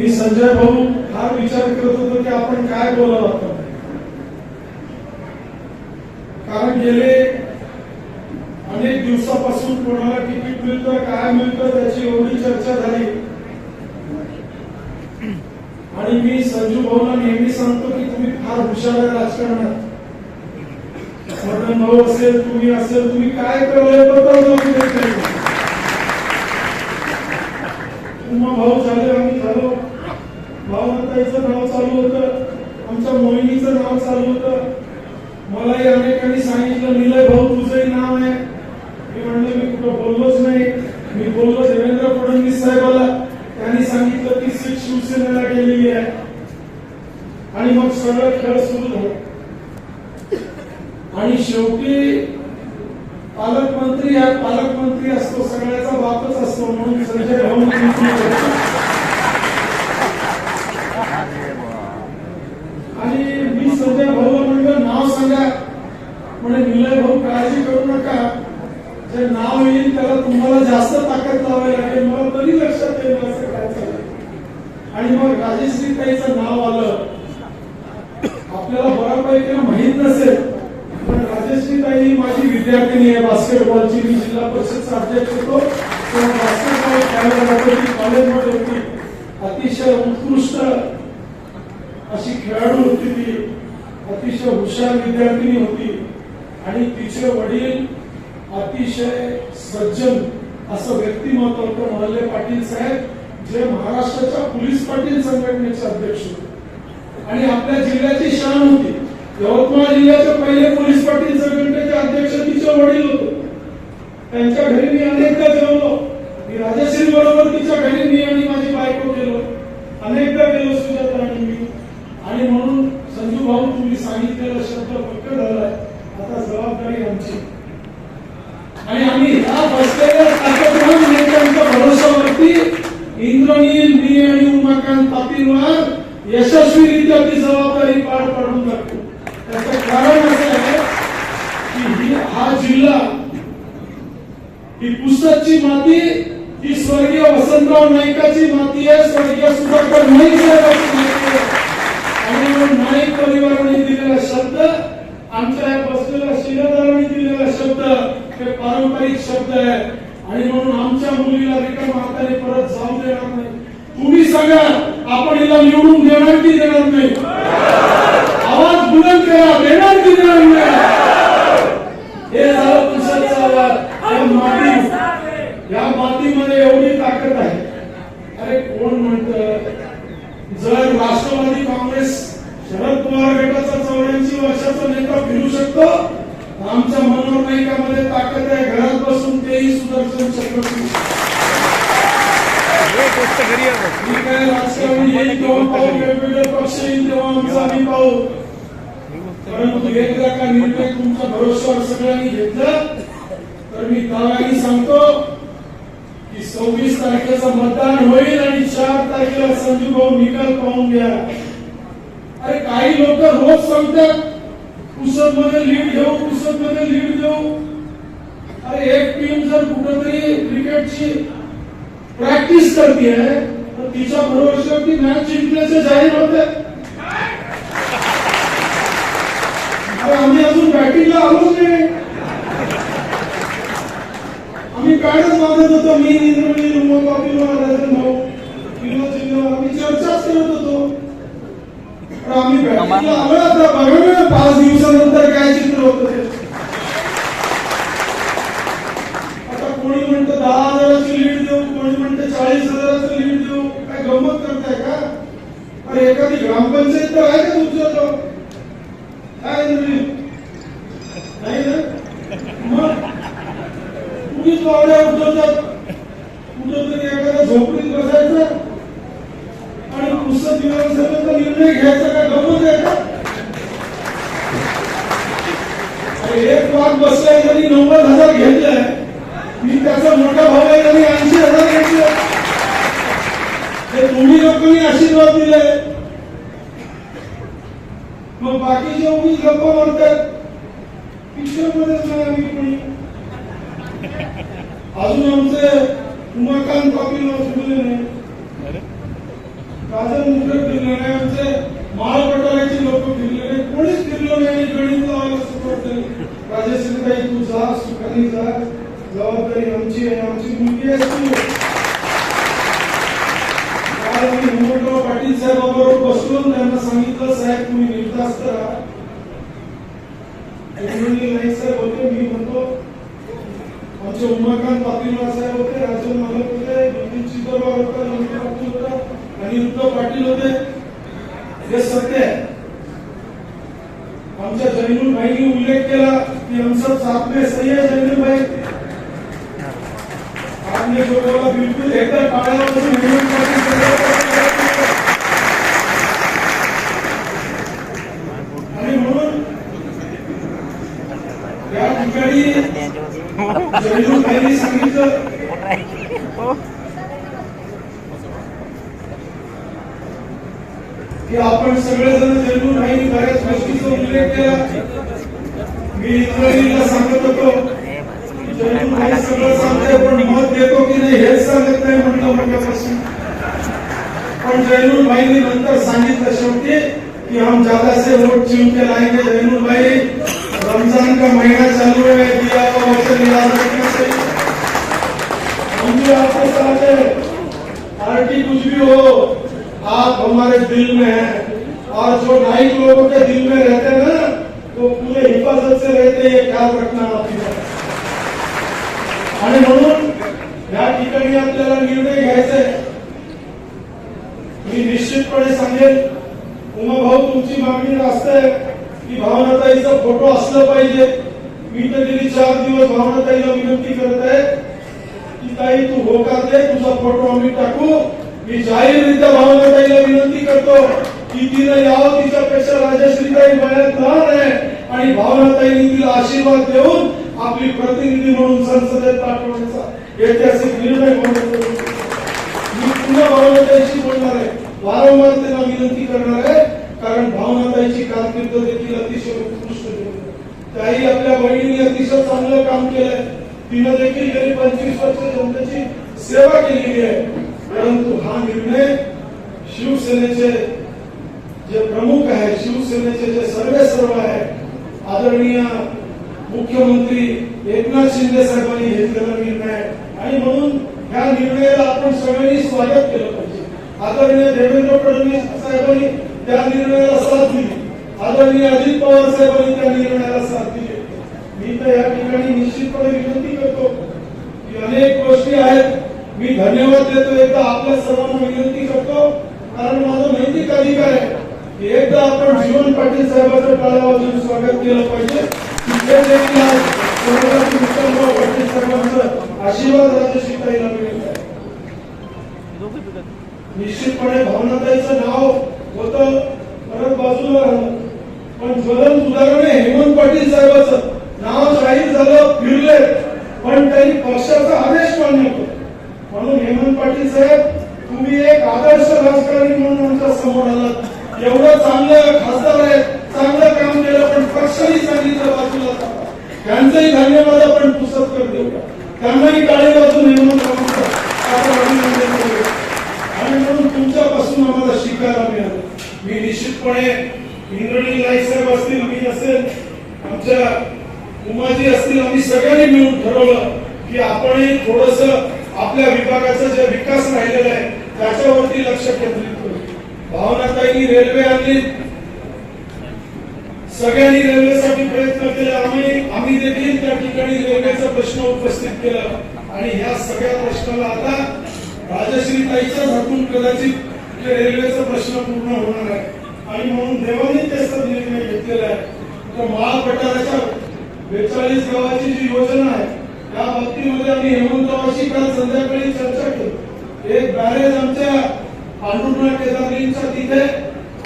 मी संजय भाऊ फार विचार करत होतो की आपण काय बोलावं आता? कारण गेले अनेक दिवसापासून कोणाला तिकीट मिळतं काय मिळतं त्याची एवढी चर्चा झाली. आणि मी संजू भाऊला नेहमी सांगतो की तुम्ही फार हुशार आहे राजकारणात. मदन भाऊ असेल तुम्ही असेल तुम्ही काय करले बद्दल भाऊ झाले आम्ही झालो. भावंताईचं नाव चालू होतं. आमच्या मोहिनीचं नाव चालू होतं. मलाही अनेकांनी सांगितलं निलय भाऊ तुझंही नाव आहे. मी म्हणलं मी कुठं बोललोच नाही. मी बोललो देवेंद्र फडणवीस साहेबाला. त्यांनी सांगितलं की सीट शिवसेनेला गेलेली आहे. आणि मग सगळं खेळ सुरू झालं. आणि शेवटी पालकमंत्री हा पालकमंत्री असतो सगळ्याचा बापच असतो म्हणून संजय भाऊ आणि मी संजय भाऊला म्हणलं नाव सांगा म्हणे निलय भाऊ काळजी करू नका होईल त्याला तुम्हाला जास्त ताकद लावावी लागेल. मला तरी लक्षात येईल असं काय चाललंय. आणि मग राजेश्री ताईचं नाव आलं. आपल्याला बऱ्यापैकी माहीत नसेल पण राजेश्री ताई माझी विद्यार्थिनी आहे. बास्केटबॉलची मी जिल्हा परिषदचा अध्यक्ष होतो. तेव्हा बास्केटबॉल खेळायला कॉलेजमध्ये होती. अतिशय उत्कृष्ट अशी खेळाडू होती ती. अतिशय हुशार विद्यार्थिनी होती. आणि तिचे वडील अतिशय सज्जन असं व्यक्तिमत्व होतं मल्ले पाटील साहेब जे महाराष्ट्राच्या पोलीस पाटील संघटनेचे अध्यक्ष. होते आणि आपल्या जिल्ह्याची शान होती. यवतमाळ जिल्ह्याचे पहिले पोलीस पाटील संघटनेचे अध्यक्ष तिचे वडील होते. त्यांच्या घरी मी अनेकदा जेवलो. मी राजश्री बरोबर तिच्या घरी मी आणि माझी बायको गेलो अनेकदा गेलो सुजाता आणि मी आणि म्हणून संजू भाऊ तुम्ही सांगितलेला शब्द पक्क झालाय आता जबाबदारी आमची आणि आम्ही कार्यक्रम नेत्यांच्या भरोशावरती इंद्रनील मी आणि उमाकांत पाटीलवर यशस्वीरित्या ती जबाबदारी पार पाडून टाकतो त्याचं कारण असं आहे की हा जिल्हा ही पुस्तकची माती ही स्वर्गीय वसंतराव नाईकाची माती आहे स्वर्गीय सुधाकर नाईक साहेबांची माती आहे आणि नाईक परिवाराने दिलेला शब्द आमच्या या बसलेल्या शिलेदारांनी हे पारंपरिक शब्द आहे आणि म्हणून आमच्या मुलीला रिकाम हाताने परत जाऊ देणार नाही. तुम्ही सांगा आपण हिला निवडून देणार की देणार नाही? आवाज बुलंद करा देणार की देणार नाही? हे झालं पुस्तकचा आवाज या माती या मातीमध्ये एवढी ताकद आहे. अरे कोण म्हणत? जर राष्ट्रवादी काँग्रेस शरद पवार गटाचा चौऱ्याऐंशी वर्षाचा नेता फिरू शकतो आमच्या मनोहर नाईकामध्ये ताकद आहे. घरात बसून तेही सुदर्शन चक्रवर्ती. मी काय राजकारण येईल तेव्हा पाहू वेगवेगळे पक्ष येईल तेव्हा आमचा आम्ही पाहू. परंतु एकदा का निर्णय तुमच्या भरोश्यावर सगळ्यांनी घेतलं तर मी तारांनी सांगतो की सव्वीस तारखेचं मतदान होईल आणि चार तारखेला संजू भाऊ निकाल पाहून घ्या. अरे काही लोक रोज सांगतात पुसदमध्ये लीड घेऊ पुसदमध्ये लीड घेऊ. अरे एक टीम जर कुठेतरी क्रिकेटची प्रॅक्टिस करते तर तिच्या भरोश्यावरती मॅच जिंकल्याचे जाहीर होते. अरे आम्ही अजून बॅटिंगला आलोच नाही. आम्ही काढच मागत होतो. मी इंद्रनी रुमा पाटील राजन भाऊ विनोद आम्ही चर्चाच करत होतो पण आम्ही बॅटिंगला आलो आता बघा ना पाच दिवसानंतर काय चित्र होतं आता कोणी म्हणतं दहा हजाराचं लिमिट देऊ कोणी म्हणतं चाळीस हजाराचं लिमिट देऊ काय गंमत करताय का अरे एखादी ग्रामपंचायत तर आहे का तुमच्याजवळ काय नाही ना मग तुम्हीच पावड्या कुठं तरी एखाद्या झोपडीत बसायचं आणि पुस्तक विधानसभेचा निर्णय घ्यायचा. एक वाघ बसलाय तरी नव्वद हजार घेतलाय मी त्याचा मोठा भाऊ आहे त्यांनी ऐंशी हजार घेतले हे तुम्ही लोकांनी आशीर्वाद दिले मग बाकीचे उगीच गप्पा मारतात पिक्चर मध्येच नाही कोणी अजून आमचे उमाकांत पाटील नाव सुटले नाही राजन नाही आमचे माल लोक फिरले नाही कोणीच फिरलो नाही. गणित लावायला सुरुवात झाली राजश्रीताई तू जा सुखाने जा. जबाबदारी आमची आहे. आमची मुलगी असती काल आम्ही हिंमतराव पाटील साहेबांबरोबर बसून त्यांना सांगितलं साहेब तुम्ही निर्धास्त राहा एवढे नाही साहेब होते. मी म्हणतो आमचे उमाकांत पाटील साहेब. की आपण सगळेजण जैनुल भाईनी बऱ्याच गोष्टीचा उल्लेख केला मी इतरांना सांगत होतो सगळं सांगते पण मत देतो की नाही हेच सांगत नाही म्हटलं म्हटल्यापासून पण जैनुल भाईनी नंतर सांगितलं शेवटी कि हम ज़्यादा से वोट चुन के लाएँगे। जैनुल भाई, रमज़ान का महीना चालू है, दिया हुआ वचन याद रखना चाहिए हम भी आपके साथ है। पार्टी कुछ भी हो आप हमारे दिल में हैं। और जो नाइक लोगों के दिल में रहते हैं ना तो पूरे हिफाजत से रहते हैं ख्याल रखना आपकी आणि म्हणून या ठिकाणी आपल्याला निर्णय घ्यायचा आहे मी निश्चितपणे सांगेल उमा भाऊ तुमची मागणी जास्त आहे की भावनाताईचा फोटो असलं पाहिजे। मी तर गेली चार दिवस भावनाताईला विनंती करत आहे की ताई तू होकार दे तुझा फोटो आम्ही टाकू. मी जाहीररित्या भावनाताईला विनंती करतो की तिनं यावं तिच्यापेक्षा राजश्रीताई वयात लहान आहे आणि भावनाताईने तिला आशीर्वाद देऊन आपली प्रतिनिधी म्हणून संसदेत पाठवण्याचा ऐतिहासिक निर्णय मी पुन्हा भावनाताईशी बोलणार आहे. वारंवार त्यांना विनंती करणार आहे कारण भावनाताईची कारकीर्द देखील अतिशय उत्कृष्ट त्याही आपल्या बहिणीने अतिशय चांगलं काम केलंय. तिनं देखील गेली पंचवीस वर्ष जनतेची सेवा केलेली आहे. परंतु हा निर्णय शिवसेनेचे जे प्रमुख आहे शिवसेनेचे जे सर्वे सर्व आहे आदरणीय मुख्यमंत्री एकनाथ शिंदे साहेबांनी घेतलेला निर्णय आहे. आणि म्हणून ह्या निर्णयाला आपण सगळ्यांनी स्वागत केलं पाहिजे. आदरणीय देवेंद्र फडणवीस साहेबांनी त्या निर्णयाला साथ दिली. आदरणीय अजित पवार साहेबांनी त्या निर्णयाला साथ दिली. मी तर या ठिकाणी निश्चितपणे विनंती करतो की अनेक गोष्टी आहेत मी धन्यवाद देतो. एकदा आपल्या सर्वांना विनंती करतो. कारण माझा नैतिक अधिकार आहे एकदा आपण जीवन पाटील साहेबांचं टाळ्या वाजून स्वागत केलं पाहिजे. की देखील आज विठ्ठलराव पाटील साहेबांचं आशीर्वाद राजशिकाईला मिळत आहे निश्चितपणे भावनाताईचं नाव होत. परत बाजूला राहिलं पण ज्वलन सुधारणे हेमंत पाटील साहेबाचं. नाव जाहीर झालं फिरले. पण त्यांनी पक्षाचा आदेश मान्य केला. म्हणून हेमंत पाटील साहेब तुम्ही एक आदर्श राजकारणी म्हणून आमच्यासमोर आलात. एवढं चांगलं खासदार आहे चांगलं काम केलं पण पक्षाने सांगितलं बाजूला त्यांचंही धन्यवाद आपण पुसत कर देऊ त्यांनाही काळी बाजून हेमंत आणि म्हणून तुमच्यापासून आम्हाला शिकायला मिळालं. मी निश्चितपणे इंद्रणी नाईक साहेब असतील मी असेल आमच्या उमाजी असतील आम्ही सगळ्यांनी मिळून ठरवलं की आपणही थोडस आपल्या विभागाचा जे विकास राहिलेला आहे त्याच्यावरती लक्ष केंद्रित करू. भावनाताईंनी रेल्वे आणली. सगळ्यांनी रेल्वेसाठी प्रयत्न केले. आम्ही आम्ही देखील त्या ठिकाणी रेल्वेचा प्रश्न उपस्थित केला. आणि ह्या सगळ्या प्रश्नाला आता राजश्री ताईच्याच हातून कदाचित रेल्वेचा प्रश्न पूर्ण होणार आहे. आणि म्हणून देवाने त्याचा निर्णय घेतलेला आहे. तर महापठाराच्या बेचाळीस गावाची जी योजना आहे या बाबतीमध्ये आम्ही हेमंतरावाशी काल संध्याकाळी चर्चा केली. एक बॅरेज आमच्या पांडुर्णा केदारलींच्या तिथे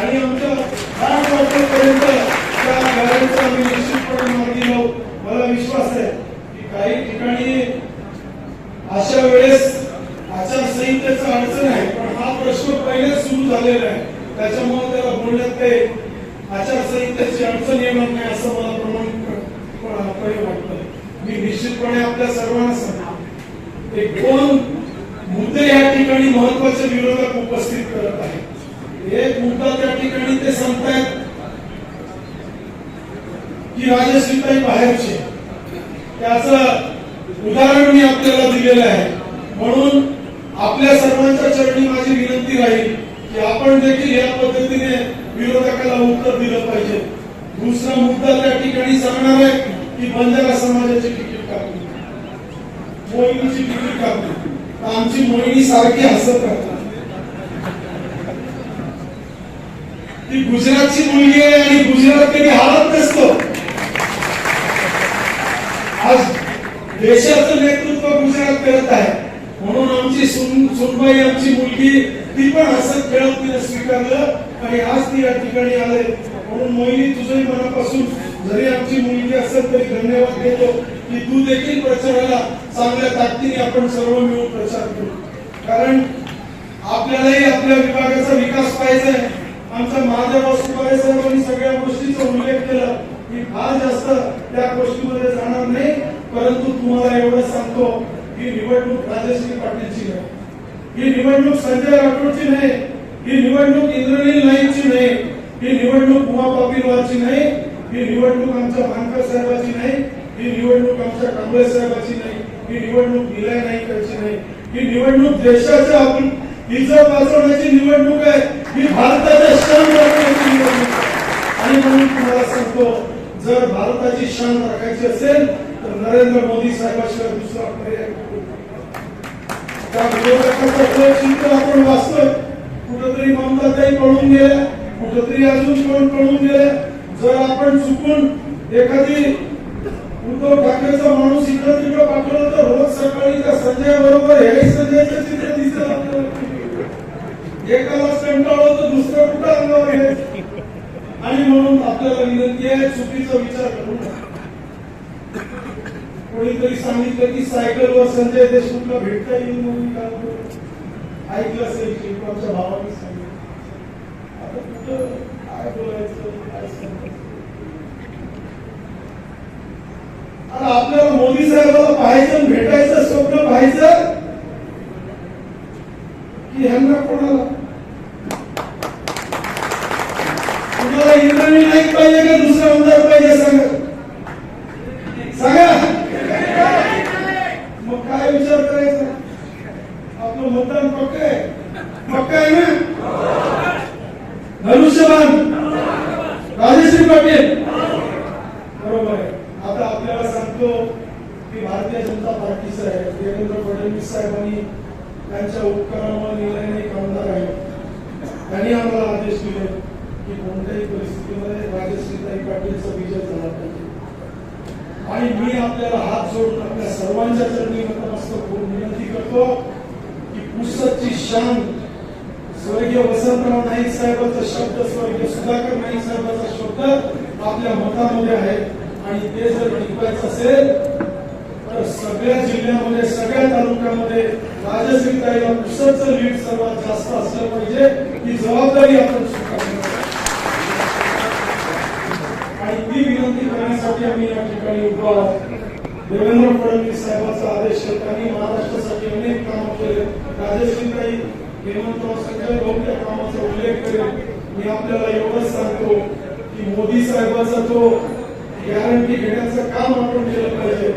आणि आमच्या आठ वाजेपर्यंत त्या बॅरेजचा आम्ही निश्चितपणे मार्गी लावू मला विश्वास आहे की काही ठिकाणी अशा वेळेस आचारसंहितेचा अडचण आहे पण हा प्रश्न पहिलेच सुरू झालेला आहे. त्याच्यामुळे त्याला बोलण्यात काही आचारसंहितेची अडचण येणार नाही असं मला प्रमाणिकपणे वाटतं मी निश्चितपणे आपल्या सर्वांना सांगतो. ते कोण मुद्दे या ठिकाणी महत्त्वाचे विरोधक उपस्थित करत आहेत. एक मुद्दा त्या ठिकाणी ते सांगतायत की राजश्रीताई बाहेरचे. त्याच उदाहरण मी आपल्याला दिलेलं आहे. म्हणून आपल्या सर्वांच्या चरणी माझी विनंती राहील की आपण देखील या पद्धतीने विरोधकाला उत्तर दिलं पाहिजे. दुसरा मुद्दा त्या ठिकाणी सांगणार आहे की बंजारा समाजाची तिकीट कापली मोहिनीची तिकीट कापली आमची मोहिनी सारखी हसत राहतात ती गुजरातची मुलगी आहे आणि गुजरात कधी हालत नसतो. आज देशाचं नेतृत्व गुजरात करत आहे. म्हणून आमची सुनबाई आमची मुलगी ती पण हसत खेळत तिने स्वीकारलं. आणि आज ती या ठिकाणी आले. म्हणून मोहिनी तुझंही मनापासून जरी आमची मुलगी असेल तरी धन्यवाद देतो की तू देखील प्रचाराला चांगल्या ताकदीने आपण सर्व मिळून प्रचार करू. कारण आपल्यालाही आपल्या विभागाचा विकास पाहिजे. आमचा महादेव सुपारे साहेबांनी सगळ्या गोष्टीचा उल्लेख केला. की फार जास्त त्या गोष्टीमध्ये जाणार नाही परंतु तुम्हाला एवढं सांगतो ही निवडणूक राजश्री पाटीलची नाही. ही निवडणूक संजय राठोडची नाही. ही निवडणूक इंद्रनील नाईकची नाही. ही निवडणूक उमा पाटीलवारची नाही. ही निवडणूक आमच्या भानकर साहेबाची नाही ही निवडणूक आमच्या कांबळे साहेबाची नाही ही निवडणूक विलय नाईकाची नाही. ही निवडणूक देशाच्या आपण इज्जत वाचवण्याची निवडणूक आहे ही भारताच्या शान राखण्याची निवडणूक आणि म्हणून तुम्हाला सांगतो जर भारताची शान राखायची असेल तर नरेंद्र मोदी साहेबाशिवाय दुसरा पर्याय त्या विरोधकाचा जो चित्र आपण वाचतोय. कुठंतरी ममताताई पळून गेल्या कुठंतरी अजून कोण पळून गेल्या जर आपण चुकून एखादी उद्धव ठाकरेचा माणूस इकडं तिकडं पाठवलं तर रोज सकाळी त्या संजय बरोबर हे संजयचं चित्र दिसत एकाला कंटाळलं तर दुसरं कुठं अंगावर घ्यायचं आणि म्हणून आपल्याला विनंती आहे चुकीचा विचार करू नका. कोणीतरी सांगितलं की सायकलवर संजय देशमुखला भेटता येईल म्हणून काय ऐकलं असेल की भावाने सांगितलं. आता कुठं काय बोलायचं? आता आपल्याला मोदी साहेबाला पाहायचं भेटायचं स्वप्न पाहायचं की इंद्रणी नाईक पाहिजे का की कोणत्याही परिस्थितीमध्ये राजश्रीताई पाटीलचा विजय झाला पाहिजे आणि मी आपल्याला हात जोडून आपल्या सर्वांच्या चरणी नतमस्तक होऊन विनंती करतो की पुस्तकची शान स्वर्गीय वसंतराव नाईक साहेबांचा शब्द स्वर्गीय सुधाकर नाईक साहेबांचा शब्द आपल्या मतामध्ये आहे. आणि ते जर टिकवायचं असेल तर सगळ्या जिल्ह्यामध्ये सगळ्या तालुक्यामध्ये राजश्रीताईला पुस्तकचं लीड सर्वात जास्त असलं पाहिजे. ही जबाबदारी आपण स्वीकारली विनंती करण्यासाठी आम्ही या ठिकाणी उभो आहोत. देवेंद्र फडणवीस साहेबांचा आदेश त्यांनी महाराष्ट्रासाठी अनेक कामं केले. राजश्रीताई हेमंतराव संजय भाऊ या कामाचा उल्लेख करेल मी आपल्याला एवढंच सांगतो की मोदी साहेबांचा तो गॅरंटी घेण्याचं काम आपण केलं पाहिजे.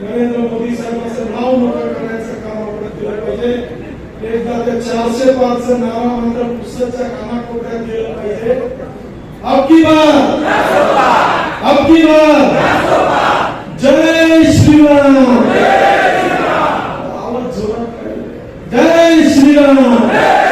नरेंद्र मोदी साहेबांचं नाव मोठं करण्याचं काम आपण केलं पाहिजे. एकदा त्या चारशे पाच नारा मंत्र पुस्तकच्या कानाकोपऱ्यात गेलं पाहिजे. अब बार आपकी बात जय श्री राम जय श्री राम